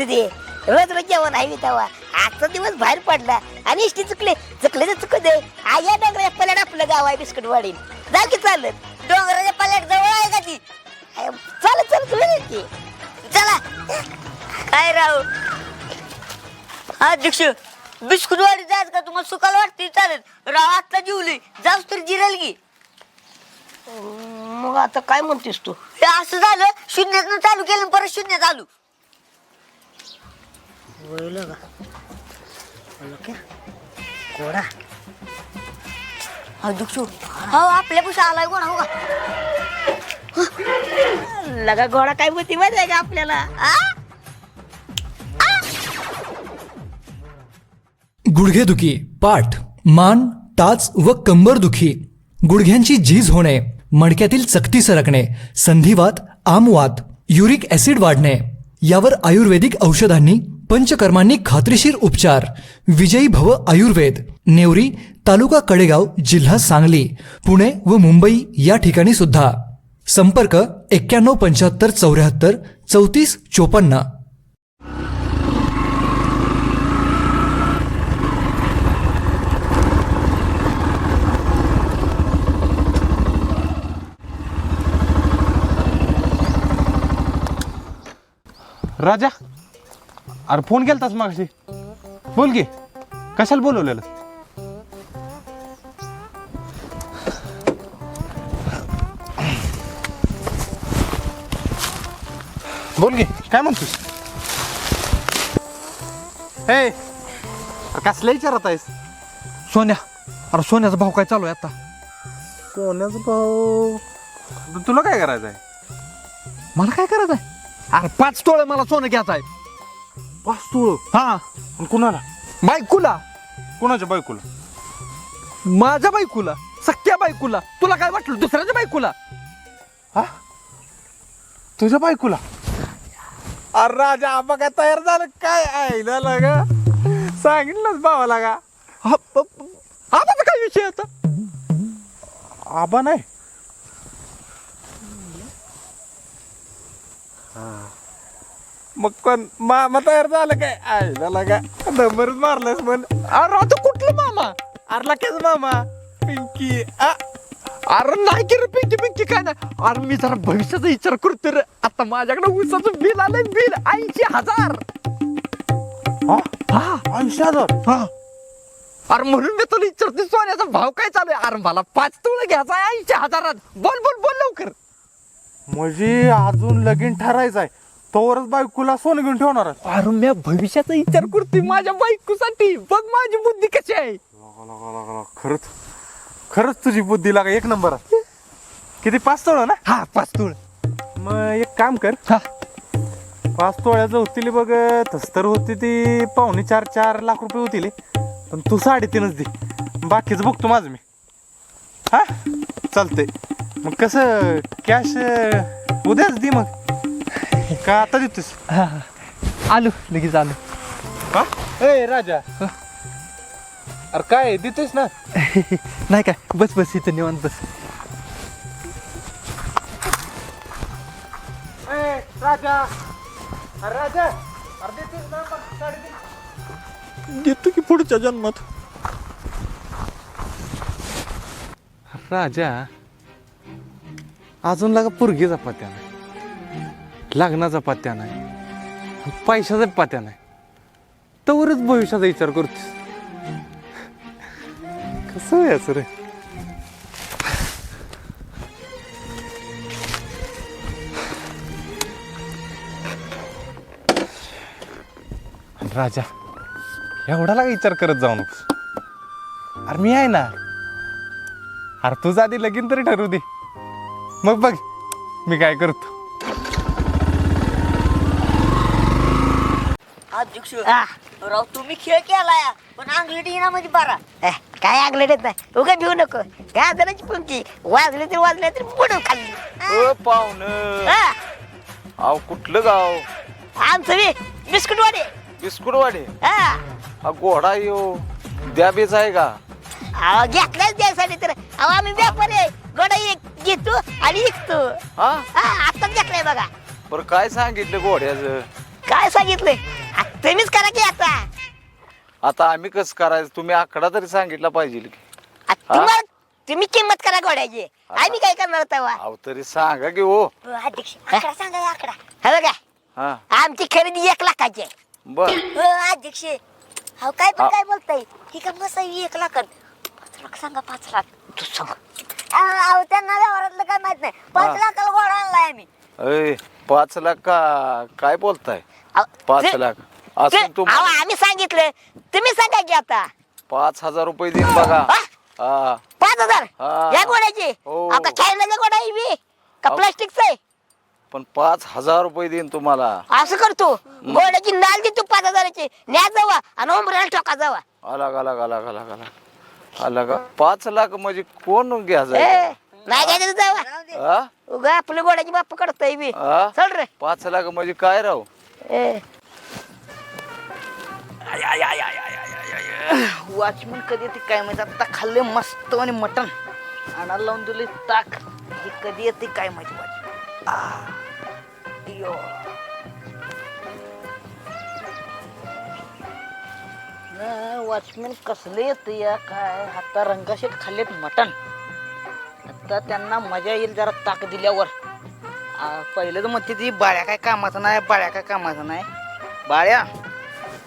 असू दे रोज रोज जेवण आहे तेव्हा. आजचा दिवस बाहेर पडला आणि इष्टी चुकले. चुकले तर चुकू दे. आया डोंगराच्या पल्याड आपलं गाव आहे बिस्कुट वाढीन जा की चालत. डोंगराच्या पाल्यात जवळ आहे का ती? चालत चालत वेळ की चला. काय राव? अध्यक्ष बिस्कुट वाडी जायचं का? तुम्हाला सुकाल वाटते चालेल. राव आता जेवली जाऊस तर जिरेल की मग आता काय म्हणतेस तू? हे असं झालं शून्यातनं चालू केलं परत शून्य चालू बोल का? कोडा? अध्यक्ष हो आपल्या पुढे आलाय कोणा? हो का? लगा घोडा काय होती माहिती आहे का आपल्याला? आ? गुडघेदुखी पाठ मान टाच व कंबरदुखी गुडघ्यांची झीज होणे मणक्यातील चकती सरकणे संधिवात आमवात युरिक ऍसिड वाढणे. यावर आयुर्वेदिक औषधांनी पंचकर्मांनी खात्रीशीर उपचार. विजयी भव आयुर्वेद. नेवरी तालुका कडेगाव जिल्हा सांगली पुणे व मुंबई या ठिकाणी सुद्धा. संपर्क एक्क्याण्णव पंच्याहत्तर चौऱ्याहत्तर चौतीस चोपन्न. राजा अरे फोन केलतास मागाशी. बोल की कशाला बोलवलेलं? बोल की काय म्हणतोस? हे अरे कसल्या विचारत आहेस? सोन्या अरे सोन्याचा भाव काय चालू आहे आता? सोन्याचा भाऊ तुला काय करायचं आहे मला काय करायचं आहे अरे पाच तोळे मला सोनं घ्यायचं आहे पाच तुळ हा. आणि कुणाला? बायकुला. कुणाच्या बायकोला? माझ्या बायकुला. सख्या बायकुला. तुला काय वाटलं? दुसऱ्याच्या बायकुला? हा? तुझ्या बायकोला? अरे राजा आबा काय तयार झालं? काय आईला लागा? सांगितलंच भावा लागा हा, प- प- आबाचा काय विषय आता आबा नाही. मग कोण मामा तयार झालं काय? आईला लागा नंबरच मारलास पण अरे आता कुठलं मामा? अरे लाक्याच मामा. पिंकी. आ अरे नाही की रे पिंकी पिंकी काय नाही. अरे मी जरा भविष्याचा विचार करतो रे. आता माझ्याकडे ऊसाचं बिल आलंय बिल ऐंशी हजार. हा? हा. ऐंशी हजार? हा. अरे म्हणून मी तुला विचारते सोन्याचा भाव काय चालू आहे? अरे मला पाच तुला घ्यायचा आहे ऐंशी हजारात. बोल बोल बोल लवकर. म्हणजे अजून लगीन ठरायचं आहे. तोवरच बायकोला सोनं घेऊन ठेवणार. अरे मी भविष्याचा विचार करतोय माझ्या बायकोसाठी. बघ माझी बुद्धी कशी आहे. लगा, लगा, लगा, लगा. खरंच खरंच तुझी बुद्धी लागा. एक नंबर आहे. किती? पाच तोळ ना? हा पाच तुळ. मग एक काम कर. हा. पाच तोळ्याचं होतील बघ. तस तर होती ती पावणे चार चार लाख रुपये होतील. पण तू साडेतीनच दे. बाकीचं बघतो माझं मी. हा? चालतंय. मग कसं कॅश उद्याच दे मग. का आता देतोस हा, हा. आलो लगेच आलो. हा ए राजा. अरे काय देतोस ना? नाही काय बस बस इथं निवांत बस. राजा. अरे राजा. अरे देतोस ना? साडेतीन देतो की पुढच्या जन्मात. राजा अजून लागा पुरगीचा पत्त्या नाही लग्नाचा पत्त्या नाही पैशाचा पत्त्या नाही. तवरच भविष्याचा विचार करतोस. कसं याच रे? राजा एवढा विचार करत जाऊ नकोस. अरे मी आहे ना. अरे तुझं आधी लगीन तरी ठरवू दे. मग बघ मी काय करतो. अध्यक्ष. राव तुम्ही खेळ केलाय पण अंगलटी ना म्हणजे बारा. ए, काय आगले देत नाही? उगा भिऊ नको. काय जणांची पंक्ती वाजले तर वाजले तर बुडू खाल्ली पाहुण. हा, अहो कुठलं गाव? आमचं बी बिस्कुट वाडे बिस्कुटवाडे? हा हा घोडा यो. द्या बेच आहे का? अहो घेतल्याच द्यायसाठी तर. अहो आम्ही व्यापारी आहे. गोडा एक घेतो आणि विकतो. हा? हा आत्ताच घेतलाय बघा. बरं काय सांगितलं घोड्याचं? काय सांगितलंय? तुम्हीच करा की आता. आता आम्ही कसं करायचं? तुम्ही आकडा तरी सांगितला पाहिजे की. आ, तुम्हाला तुम्ही किंमत करा घोड्याची. आम्ही काय करणार तेव्हा अहो तरी सांगा की हो. अध्यक्ष आकडा सांगा हे आकडा. हे बघा. हा. आमची खरेदी एक लाखाची आहे. बर. हो अध्यक्ष अहो काय पण हा. काय बोलताय? ही का आहे, एक लाख पाच लाख सांगा पाच लाख. तू सांग. अहो अहो, त्यांना व्यवहारातलं काय माहीत नाही. पाच हा. लाखाला घोडा आणलाय आम्ही. अय पाच लाख का काय बोलताय? अहो, पाच ते- लाख. ते- असं अहो, तुम्हाला आम्ही सांगितलं. तुम्ही सांगा की आता. पाच हजार रुपये देईन बघा. हा? हा. पाच हजार? हा. या घोड्याची हो. आता घोडा आहे बी का अहो. प्लास्टिकचा आहे? पण पाच हजार रुपये देईन तुम्हाला. असं करतो घोड्याची नाल देतो पाच हजाराची. न्या जावा आणि उमराला टोका जावा. अलग अलग अलग अलग अलग अलग पाच लाख म्हणजे कोण ए, नाही घ्यायचं तर जावा राहू दे. हा? उगा आपल्या घोड्याची बाप करतोय बी. हा? चल रे. पाच लाख म्हणजे काय राहू ए, वॉचमन कधी येते काय माहिती? आता खाल्ले मस्त आणि मटण. आणायला लावून दिले ताक. हे कधी येते काय माहिती वॉचमन? वॉचमॅन कसले येते या? काय? आता रंगाशेट खाल्लेत मटण. आता त्यांना मजा येईल जरा ताक दिल्यावर. आ, पहिलं तर म्हणते ती बाळ्या काय कामाचं नाही बाळ्या काय कामाचं नाही. बाळ्या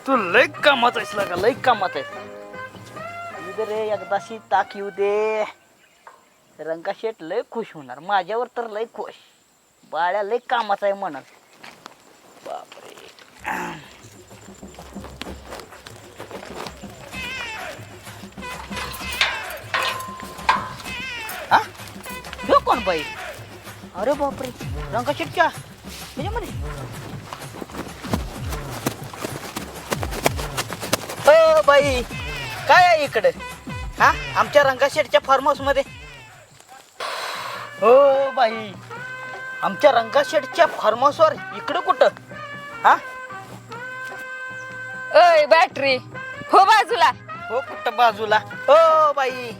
तू लई कामात आहेस लागा लई कामात आहेस. येऊ दे रे एकदाशी ताक येऊ दे. रंगा शेट लय खुश होणार माझ्यावर तर लय खुश. बाळ्या लय कामाचा आहे म्हणत कोण बाई? अरे बापरे रंगा शेटच्या ह्याच्यामध्ये अ बाई काय आहे इकडे? हा? आमच्या रंगाशेठच्या फार्म हाऊसमध्ये हो बाई आमच्या रंगाशेठच्या फार्म हाऊसवर इकडे कुठं? हा? अय बॅटरी हो बाजूला. हो कुठं बाजूला? हो बाई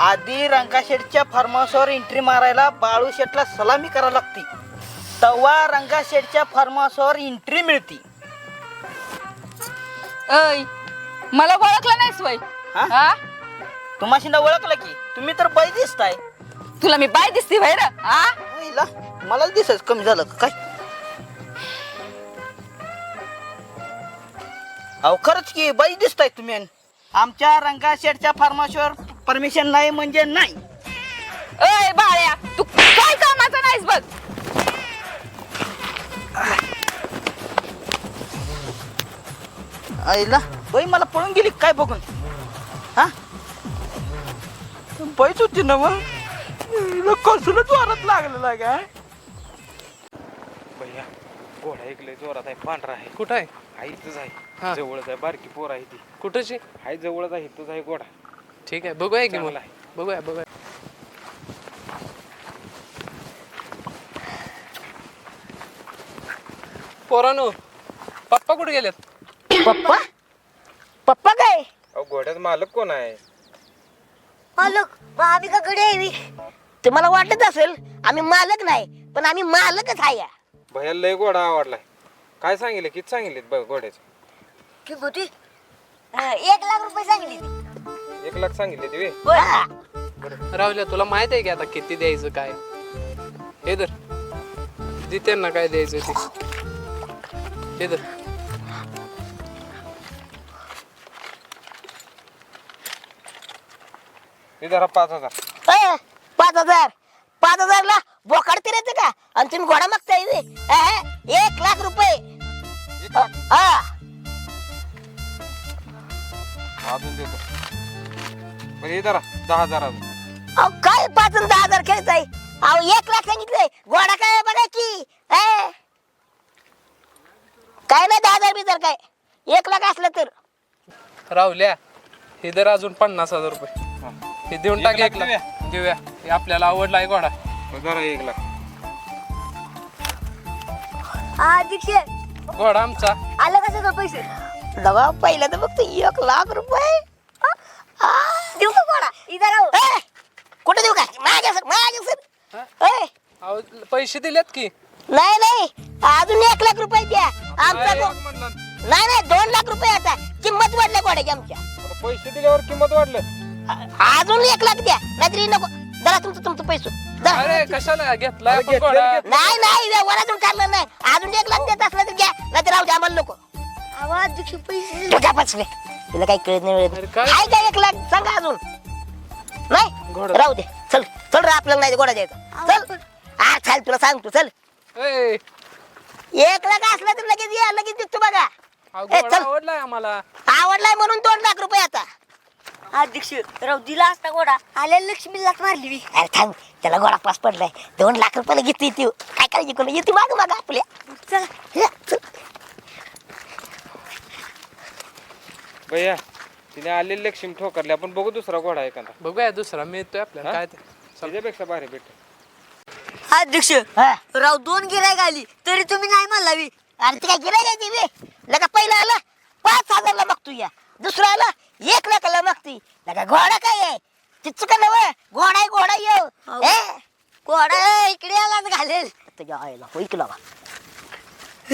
आधी रंगाशेठच्या फार्म हाऊसवर एंट्री मारायला बाळू शेठला सलामी करावी लागती. तेव्हा रंगाशेठच्या फार्म हाऊसवर एंट्री मिळती मला ओळखलं नाहीस वय. हा? हा? तुम्हाशींदा ओळखलं की? तुम्ही तर बाई दिसताय. तुला मी बाय दिसते बाहेर हा? आईला, मला दिसच कमी झालं का काय? अहो खरंच की बाई दिसताय तुम्ही आणि. आमच्या रंगा शेडच्या फार्माशीवर परमिशन नाही म्हणजे नाही. अय बाळ्या तू काय कामाचा नाहीस बघ. आईला बाई मला पळून गेली काय बघून? हा? बाईच होती ना मग. कसलं जोरात लागलेला काय? भैया घोडा ऐकलंय जोरात आहे पांढरा आहे. कुठं आहे? आहे इथंच हा. आहे जवळच आहे बारकी पोर आहे ती. कुठंची? आहे जवळच आहे इथंच आहे घोडा ठीक आहे बघूया की आहे. बघूया बघूया. पोरानो पप्पा कुठे गेलेत? पप्पा? पप्पा काय? अहो घोड्याचा मालक कोण आहे? मालक? मग आम्ही का कडे यावी तुम्हाला वाटत असेल आम्ही मालक नाही पण आम्ही मालकच आहे भैयाला लय घोडा आवडलाय. काय सांगितलं? किती सांगितले बघ घोड्याचे होती एक लाख रुपये सांगितली ती. एक लाख सांगितले ते हा. राहुल्या तुला माहीत आहे की आता किती द्यायचं काय? हे धर. दे त्यांना काय द्यायचं ते. हे धर. हे जरा पाच हजार. पाच हजार. पाच हजारला बोकाड तिरायचं का? आणि तुम्ही घोडा मागताय? अहं, एक लाख रुपये. एक लाख? हा. अजून देतो. म्हणजे हे जरा दहा हजार अजून. अहो काय पाच आणि दहा हजार खेळत आहे अहो एक लाख सांगितलंय. घोडा काय बघा की? काय नाही दहा हजार बिजार काय. एक लाख असलं तर. राहुल्या हे धर अजून पन्नास हजार रुपये. हे. देऊन एक टाक लाख एक लाख देऊया. हे आपल्याला आवडला आहे घोडा जरा एक लाख. हा अध्यक्ष घोडा आमचा. आलं कसं पैसे? लगा पहिलं तर फक्त एक लाख रुपये. आ, इधर आओ ए, कुठे देऊ का मागे सर मागे सर. अहो पैसे दिलेत की? नाही नाही. अजून एक लाख रुपये द्या. आमचा काय गो- म्हणलं? नाही नाही दोन लाख रुपये आता. किंमत वाढल्या गोड्याची आमच्या? पैसे दिल्यावर किंमत वाढलं. अ- अजून एक लाख द्या. नाहीतरी नको. जरा तुमचं तुमचं पैसे. जरा. अरे कशाला? घेतलाय अरे आपण घेतलेलं घोडा घेतलं. नाही नाही. व्यवहारातून ठरलं नाही. अजून एक लाख देत असलं तर घ्या. नाहीतर राहू द्या आम्हाला नको. आवाज पैसे तुझ्या पाचले तुला काही कळत नाही अरे मिळत काय? आहे का एक लाख? सांगा अजून. नाही? घोडा. राहू दे. चल चल रे आपल्याला नाही गोडा द्यायचा. चल. हा चाल तुला सांगतो. चल. ए, एक लाख असला तर लगेच या लगेच देतो बघा. अहो, ए, घोडा चल. आवडलाय आम्हाला. आवडलाय म्हणून दोन लाख रुपये आता. अध्यक्ष राव दिला असता गोडा आल्या लक्ष्मीला मारली मी. अरे थांब त्याला गोडा पास पडलाय. दोन लाख रुपयाला घेते ती. काय करायची कोणी? येते माग माग आपल्या. चला. हे, चल. भैया तिने आलेली लक्ष्मी ठोकरली. आपण बघू दुसरा घोडा एखादा. बघूया दुसरा मिळतोय आपल्याला? काय ते? त्याच्यापेक्षा भारी भेट अध्यक्ष हा. राव दोन गिरायक आली तरी तुम्ही नाही म्हणलावी. अरे ते काय गिराय ती बे? लगा पहिला आला पाच हजारला मागतो या. दुसरा आला एक लाखाला मागती लगा घोडा काय आहे? ते चुका नव घोडा आहे घोडा येऊ. ए? कोडा इकडे आलाच घालेल. तुझ्या की लावा. हे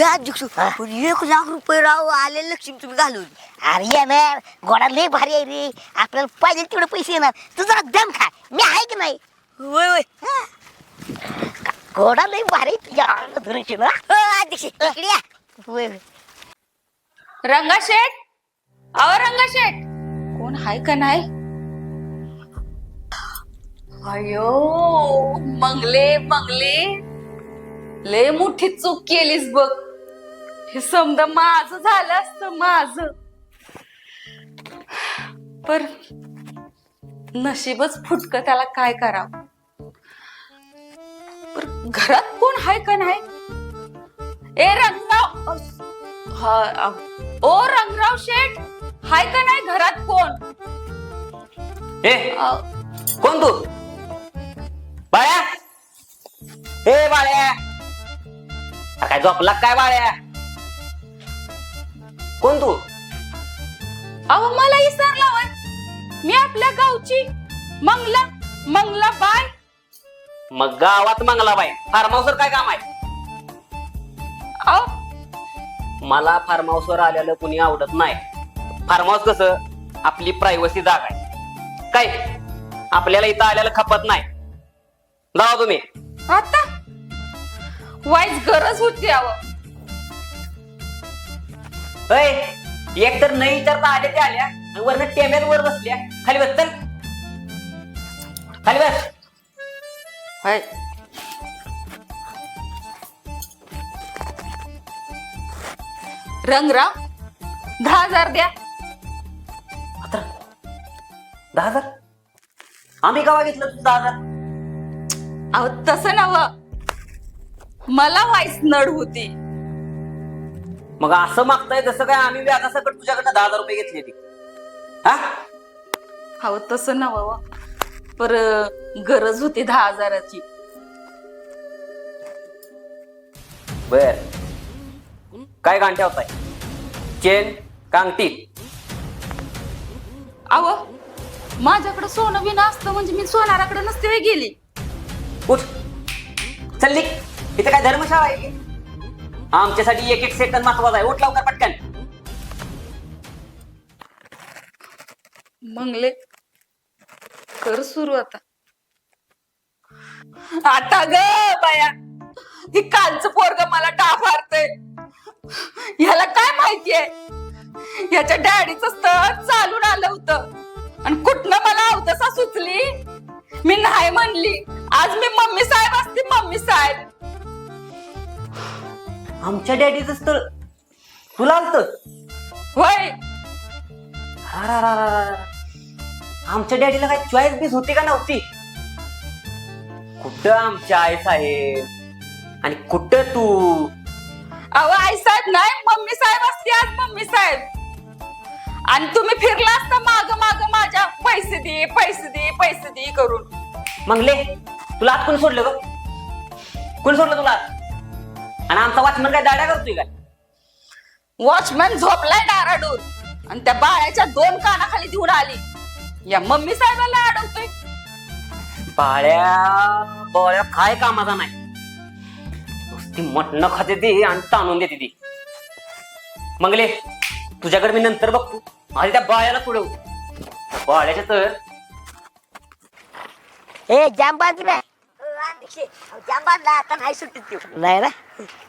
अध्यक्ष. पण एक लाख रुपये राव आले लक्ष्मी तुम्ही घालवली अरे येणार घोडा लय भारी आहे रे. आपल्याला पाहिजे तेवढे पैसे येणार. तू जरा दम खा. मी आहे की नाही? होय होय घोडा लय भारी आहे तुझ्या ना. हो, अध्यक्ष इकडे या. होय, होय. रंगाशेठ अहो रंगाशेठ कोण हाय का नाही? अयो मंगले मंगले. लय मोठी चूक केलीस बघ. हे समजा माझ झालं असतं माझ. पर नशीबच फुटक त्याला काय करावं? पर घरात कोण हाय का नाही? ए रंगराव! हा ओ रंगराव शेठ! हाय का नाही घरात कोण? ए कोण तू? बाळ्या? ए बाळ्या! काय झोपला काय बाळ्या? कोण तू अहो मला वय मी आपल्या गावची मंगला मंगला बाय मग गावात मंगला बाई. फार्म हाऊसवर काय काम आहे? अहो. मला फार्म हाऊसवर आलेलं कुणी आवडत नाही. फार्म हाऊस कसं? आपली प्रायव्हसी जागा आहे. काय? आपल्याला इथं आल्याला खपत नाही. जावा तुम्ही. आता? वाईच गरज होती अहो. अय एक तर नाही विचारता आले ते आल्या आणि वरनं टेम्यात वर बसल्या. खाली बस चल. खाली बस. हाय. रंगराव दहा हजार द्या. दहा हजार? आम्ही गावा घेतलं तुझं दहा हजार? अहो तसं नव मला वाईस नड होती. मग असं मागताय जसं काय आम्ही व्याजासकट तुझ्याकडनं दहा हजार रुपये घेतले ती हा? अहो तसं नव पर गरज होती दहा हजाराची. बर. काय गांठे होताय? चेन कांगटी अहो माझ्याकडे सोनं बिनं असतं म्हणजे मी सोनाराकडे नसते वेळ गेली. उठ. चल निघ. इथे काय धर्मशाळा आहे की? आमच्यासाठी एक एक सेकंद महत्त्वाचा आहे. उठ लवकर पटकन. मंगले कर सुरू आता. आता ग बाया. ही कालचं पोरग मला डाफारतय ह्याला काय माहितीये? ह्याच्या डॅडीच स्थळ चालून आलं होत. आणि कुठनं मला अवदसा सुचली? मी नाही म्हणली. आज मी मम्मी साहेब असते मम्मी साहेब. आमच्या डॅडीचं स्थळ. तुला आलत? होय. आमच्या डॅडीला काय चॉईस बीस होती का नव्हती? कुठं आमच्या आई साहेब? आणि कुठं तू? अहो आई साहेब नाही मम्मी साहेब असते आज मम्मी साहेब. आणि तुम्ही फिरला असता माग माग माझ्या. पैसे दे पैसे दे पैसे दे करून. मंगले तुला आत कोणी सोडलं ग? कोणी सोडलं तुला आत? आणि आमचा वाचमन काय दाड्या करतोय काय? वॉचमॅन झोपलाय डाराडून आणि त्या बाळ्याच्या दोन कानाखाली देऊन आली. या मम्मी साहेबांना अडवतोय बाळ्या बाळ्या काय कामाचा नाही. नुसती मटण खाते ती आणि ताणून देते ती. मंगले तुझ्याकडे मी नंतर बघतो. आधी त्या बाळ्याला पुढे बाळ्याच्या तर ए जाम जाम बांधला आता नाही सुट्टीत देऊ. नाही ना?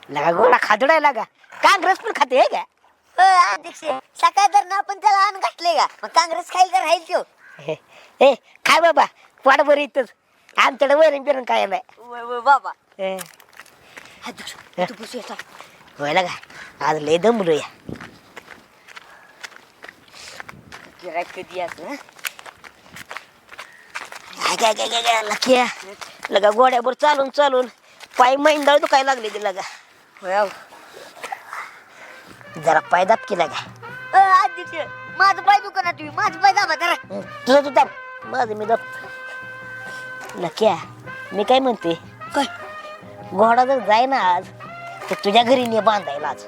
लगा गोडा खादडाय लागा. काँग्रेस पण खाते हे का? अध्यक्ष सकाळ तर ना आपण त्याला अन्न घातले का? मग काँग्रेस खाईल तर राहील तो हे, ए काय बाबा पोट बरं इथंच. आमच्याकडे वैरण बिरण काय नाही वय, बाबा. अध्यक्ष तू होय लागा. आज लय दमलो या गिरायक कधी यायचं हं? लगा गोड्यावर चालून चालून. पाय मैंदाळ दुखायला लागले ते लगा. जरा पाय दाबकी लागा. अ, अध्यक्ष माझं पाय दुकानात तुम्ही. माझं पाय दाबा जरा. तुझं तू दाब. माझं मी दाब. लक्या मी काय म्हणते? काय? घोडा जर जाय ना आज तर तुझ्या घरी ने बांधायला आज.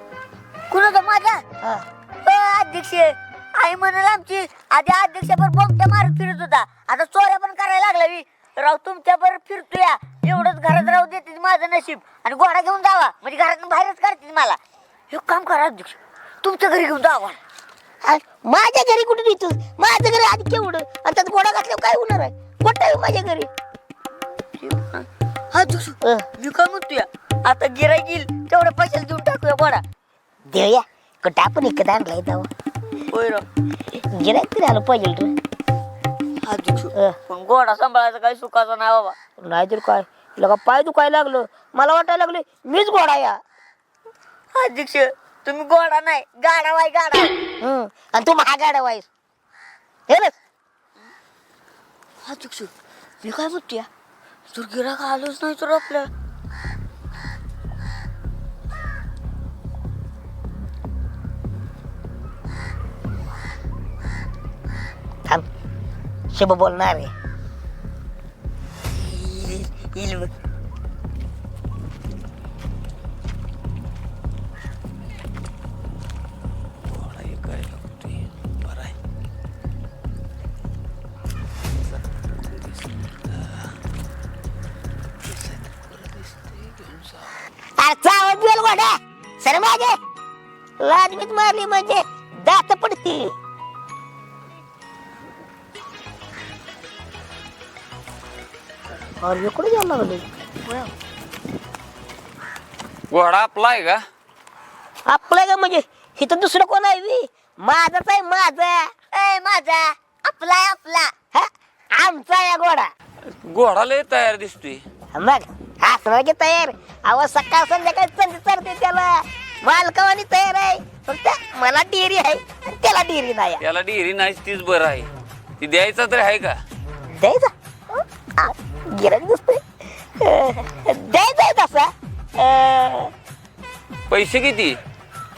कुणाचा माझा हा. अ, अध्यक्ष आई म्हणाल आमची. आधी अध्यक्षावर बोमट्या मारत फिरत होता. आता चोऱ्या पण करायला लागला मी. राव तुमच्यावर फिरतोय. एवढंच घरात राहू देते माझं नशीब. आणि घोडा घेऊन जावा. म्हणजे घरातून बाहेरच काढते मला. हे काम करा अध्यक्ष. तुमच्या घरी घेऊन जावा. माझ्या घरी कुठे नेतो माझ्या घरी आधी केवढं? आणि त्यात गोडा घातल्यावर काय होणार आहे? कुठं आहे माझ्या घरी? अध्यक्ष अ, मी काय म्हणतोय? आता गिराय येईल तेवढ्या पैशाला देऊन टाकूया घोडा देऊया. कुठं आपण इकडे आणलाय जावं गिरायक तरी आलं पाहिजे अ, पण घोडा सांभाळायचा काही सुखाचा नाही बाबा. नाहीतर काय? लगा पाय दुखायला लागलं. मला वाटायला लागले मीच गोडा या. अध्यक्ष तुम्ही घोडा नाही गाडा वाय गाडा हं, आणि तू महागाडा वाईस. हे ना अध्यक्ष मी काय म्हणतोय? जर गिराक आलोच नाही तर आपल्या. थांब. शुभ बोलणार आहे येईल सर लाजमीत मारली म्हणजे दात पडतील. अरे कुठे जायला लागले? घोडा आपला आहे का? आपलं का म्हणजे? इथं दुसरं कोण आहे बी? माझाच आहे माझा. ए माझा. आपला आहे आपला. हा? आमचा या घोडा. घोडा लय तयार दिसतोय. मग हसणार की तयार. अव सकाळ संध्याकाळ चंद चढते त्याला. मालकावानी तयार आहे. फक्त मला डेअरी आहे आणि त्याला डेअरी नाही आहे. त्याला डिरी नाही तीच बरं आहे. ती द्यायचा तरी आहे का? द्यायचा? गिराक दिसतोय अं, द्यायचा आहे तसा. अं, पैसे किती?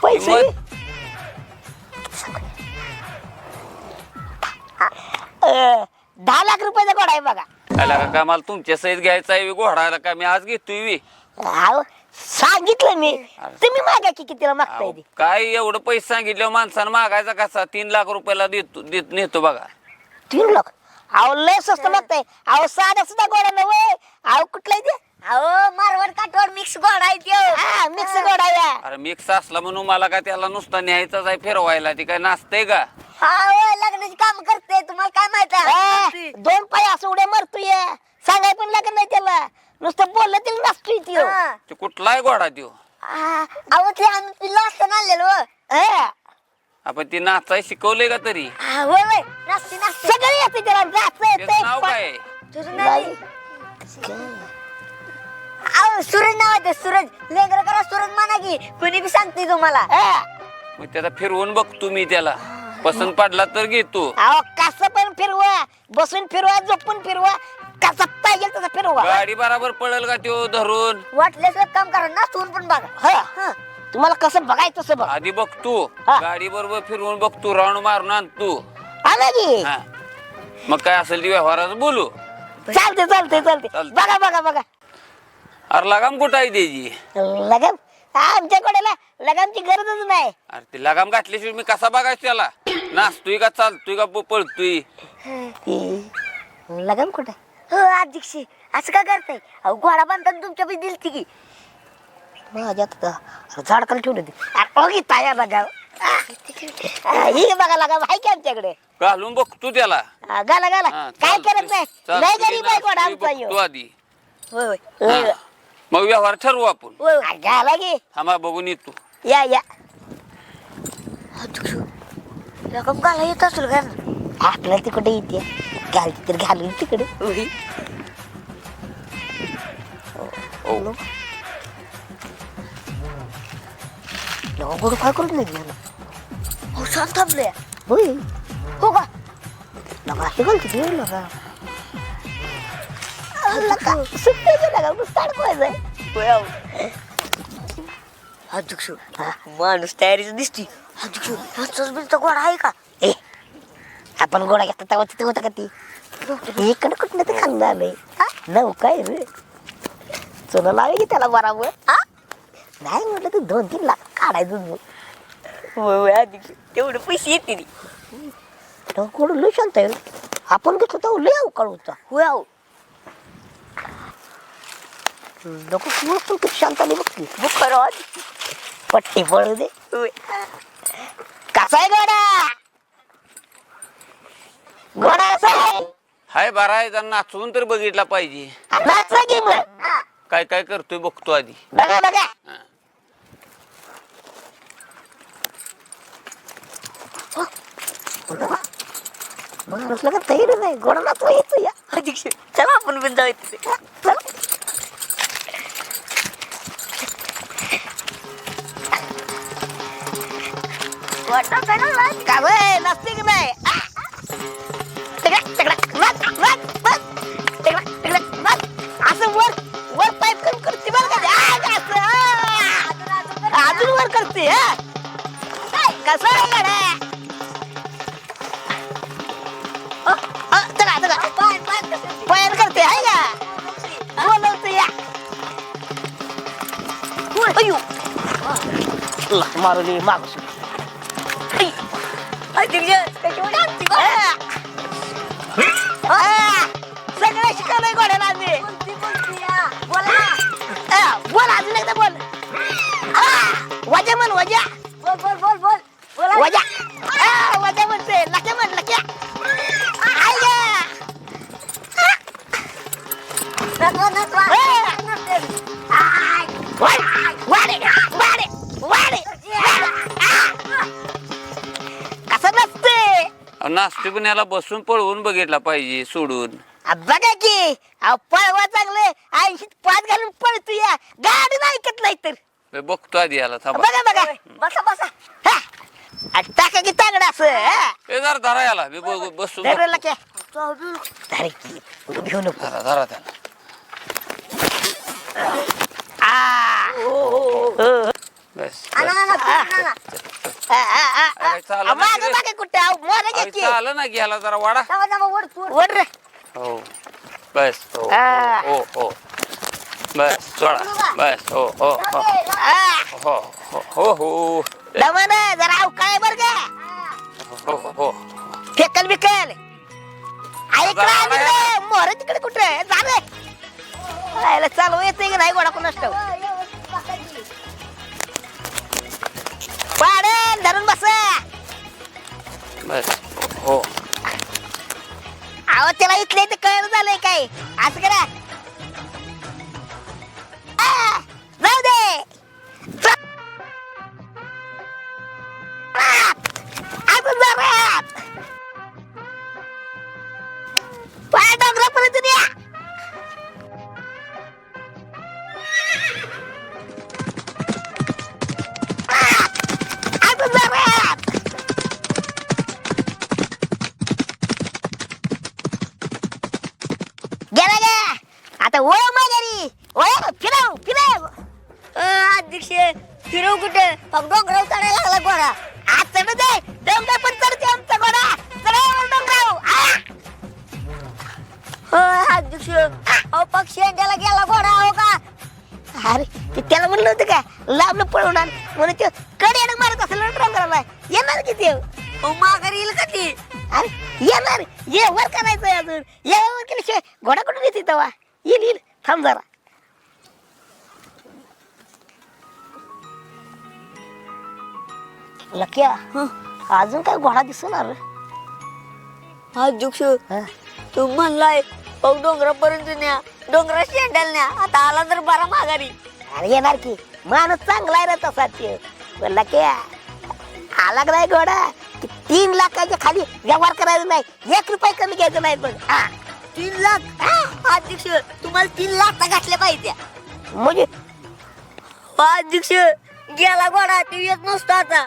पैसे? अं, दहा लाख रुपयाचा घोडा आहे बघा. आला का मला तुमच्या सहित घ्यायचा आहे घोडा आला का? मी आज घेतोय अहो, सांगितलं मी. तुम्ही मागा की कितीला मागताय अहो, ते? काय एवढं पैसे सांगितल्यावर माणसानं मागायचा कसा? तीन लाख रुपयाला देतो देत नेतो बघा. तीन लाख? अहो लय स्वस्त मागताय अहो साधा सुद्धा घोडा नव्हे. अहो कुठला आहे ते अहो मारवाड काठवाड मिक्स घोडा आहे त्यो हा मिक्स घोडा या. अरे मिक्स असला म्हणून मला काय त्याला नुसता न्यायचाच आहे फिरवायला? ती काय नाचतंय का? अहो लग्नाची काम करते. तुम्हाला काय माहीत आहे? दोन पाय असं उड्या मारतोय सांगाय पण लागत नाही त्याला. नुसतं बोललं तरी नसतोय त्यो. हा. ते आहे त्यो? आ, अहो ते आम्ही पिल्ला असताना आलेलो. हा. आपण ती नाचाय शिकवलंय का तरी? आ, होय होय नाचते नाचते. सगळं येते त्याला जात त्याचं नाव काय? तुझं नाव आहे? अहो सूरज नाव आहे ते, सूरज लेकर करा सूरज माना की. कोणी बी सांगते तुम्हाला. मग त्याचा फिरवून बघतो मी त्याला. पसंत पडला तर घेतो अहो कसं पण फिरवा. बसून फिरवा झोपून फिरवा. कसा पाहिजे तसं फिरवा. गाडी बराबर पळेल का त्यो धरून? वाटल्यास एक काम करा नाचवून पण बघा. हा. हा. तुम्हाला कसं बघायचं तसं बघ. आधी बघतो हा. गाडी बरोबर फिरवून बघतो राऊंड मारून आणतो आला की हा. मग काय असेल ती व्यवहाराचं बोलू. चालते चालते चालते चालतंय. बघा बघा बघा. अरे लगाम कुठं आहे त्याची लगाम? आमच्याकडे लगामची गरजच नाही. अरे ती लगाम घातल्याशिवाय मी कसा बघायचं त्याला? नाचतोय का चालतोय का प- पळतोय? लगाम कुठे? हो अध्यक्ष असं का करताय? अहो घोडा बांधताना तुमच्या पैसे दिलती की. माझ्यात झाड खाली ठेवलं ते ताया लगाव ही बघा लगाम आहे की आमच्याकडे? घालून बघतो त्याला. हा, गाला गाला हा, काय. करत नाही? लय गरीब आहे कोणा आमचा. आधी. होय होय. होय. मग व्यवहार ठरवू आपण. गाला गे. थांबा बघून येतो या या. रक्कम घाला येत असेल का आपल्याला तिकडे येते. घाल तर घालून तिकडे. गोड काय करून नाही हो शांत थांबले होय हो का नका असे घालते ते नका. अध्यक्ष माणूस तयारीच दिसती अध्यक्ष ह्याचाच बिलचा घोडा आहे का ए आपण गोडा घेतला तेव्हा तिथे होता का ती इकडे कुठलं ते खाल्लं आलंय नव काय रे चुना लावे की त्याला बराबर आ? नाही म्हटलं तू दोन तीन लाख काढायचं तेवढे पैसे येतील. तेव्हा गोड लय शांत आहे. आपण घेतलं तेव्हा लय अवकाळ होता. होय अहो नको तू पण किती शांत आली बघ ती अध्यक्ष पट्टी पडू दे. कसा आहे गोडा गोडा कसा आहे. हाय बरा आहे जरा नाचवून तर बघितला पाहिजे. नाचला की मग. काय काय करतोय बघतो आधी. बघा बघा. माणूस का तयार नाही गोडाला नाचवा येतो या अध्यक्ष चला आपण पण जाऊ तिथे चला. वाटत आहे ना का बे, नसते की नाही तिकडे, तिकडे, तिकडे, तिकडे, असं वर वर पाईप करून करते बरं का आ, आ. अजून वर करते हा कसं आहे गड्या? त्याच्यामुळे आमची घोडा. सगळं शिकवलंय गोड्याला आम्ही? बोला. अजून एकदा बोल. वजा म्हण वजा. बोल बोल बोल बोल. बोला. वजा. वजा म्हणते लक्या म्हण लक्या. आय. पण याला बसून पळवून बघितला पाहिजे सोडून. आ, बघा की अहो, पळवा चांगले ऐंशी पाच घालून पळतो या. गाडी नाही ऐकत नाही तर बघतो आधी याला थांबा. बघा बघा. बसा बसा. हा. आ, टाका की तांगडा असं हा. ए जरा धरा याला बे, बघ- बसून लक्या धर की पुढं घेऊ नको. धरा धरा त्याला. आ. बस आणा, अरे, रे. मागं कुठं मोरं अरे, की. चालं ना घ्यायला जरा वाडा. वर, रे. हो. बस हो आ. हो हो. बस सोडा. बस हो हो हो. हो हो हो हो. दमन जरा अवकाळ बर का हो हो फेकल बिकल. ऐकलं मोर तिकडे कुठे? जा रे. राहायला चालू येते की नाही गोडा कोणाच ठाऊक. पाडेल धरून बसा. बस हो. अहो त्याला इथले ते कळलं झालंय काय? असं करा. माघारी येईल का ती अरे येणार ये वर करायचंय अजून. ये वर केल्याशिवाय घोडा कुठून येते तेव्हा येईल येईल थांब जरा. लक्या अजून काय घोडा दिसणार? अध्यक्ष तू म्हणलाय पाऊ डोंगरापर्यंत न्या. डोंगरा शेंडाल न्या. आता आला तर बरा माघारी. अरे येणार की. माणूस चांगला आहे रे तसा ते लक्या आला का नाही घोडा? तीन लाखाच्या खाली व्यवहार करायचा नाही. एक रुपये कमी घ्यायचं नाही पण. हा. तीन लाख? हा, अध्यक्ष तुम्हाला तीन लाख घातल्या पाहिजे. म्हणजे? अध्यक्ष गेला गोडा ते येत नसतो आता.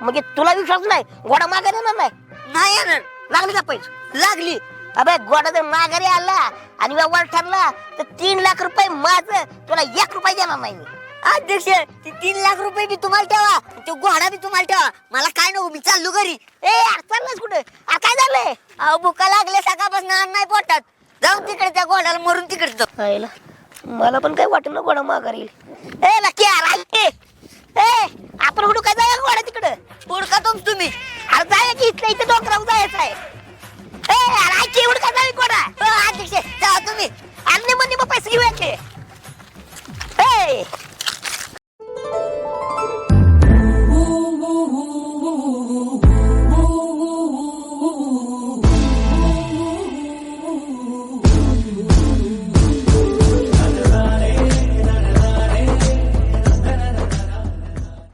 म्हणजे तुला विश्वास नाही? घोडा माघारी येणार नाही? नाही येणार. लागली का पैसे? लागली. अबे घोडा जर माघारी आला आणि व्यवहार ठरला तर तीन लाख रुपये माझं तुला एक रुपये देणार नाही अध्यक्ष ते तीन लाख रुपये बी तुम्हाला ठेवा. तो घोडा बी तुम्हाला ठेवा. मला काय नको मी चाललो घरी. ए यार चाललास कुठं? काय झालंय? अहो भुका लागले सकाळपासून अन्न नाही पोटात. जाऊन तिकडे त्या घोड्याला मरून तिकडे जाऊ. आईला मला पण काय वाटलं घोडा माघारी येईल. ए लकी यार ऐक. ए आपण कुठं काय जाऊया घोडा तिकडं? उडका तुम तुम्ही. अरे जाऊया की इथल्या इथे डोंगरावर जायचं आहे. ए ऐक घोडा? हो, अध्यक्ष जावा तुम्ही. अन्यमध्ये मग पैसे घेऊया की. ए Thank you.